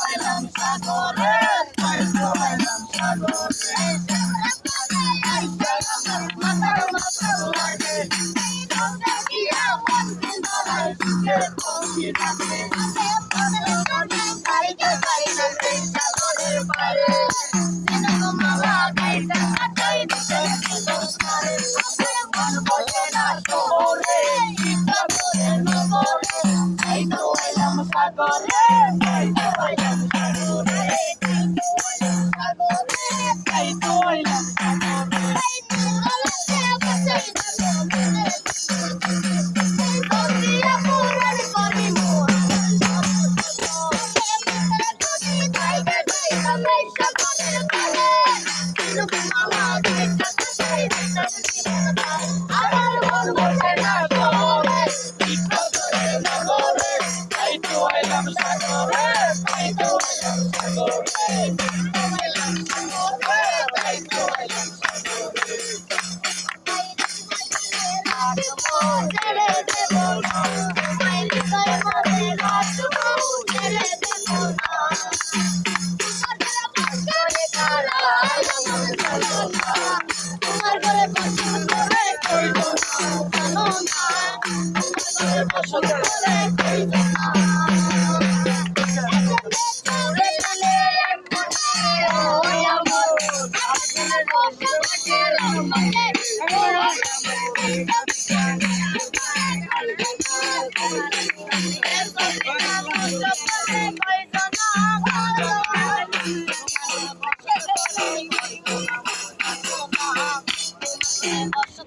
হইলাম সাগরে তাই তো হইলাম সাগরে মাথার মাথার লাগে দিয়া মন কিন্তু সুখের কবি থাকে কাইকে কাইকে সাগরের পারে তোমার ঘরে পছন্দ করে কইব না জানো না তোমার ঘরে পছন্দ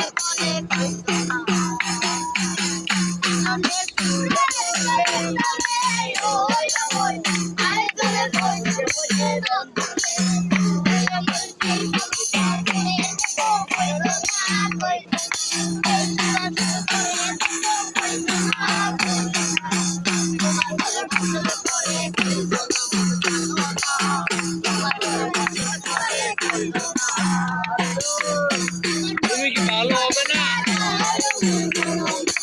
I'm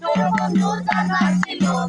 pero con tus almas sin lo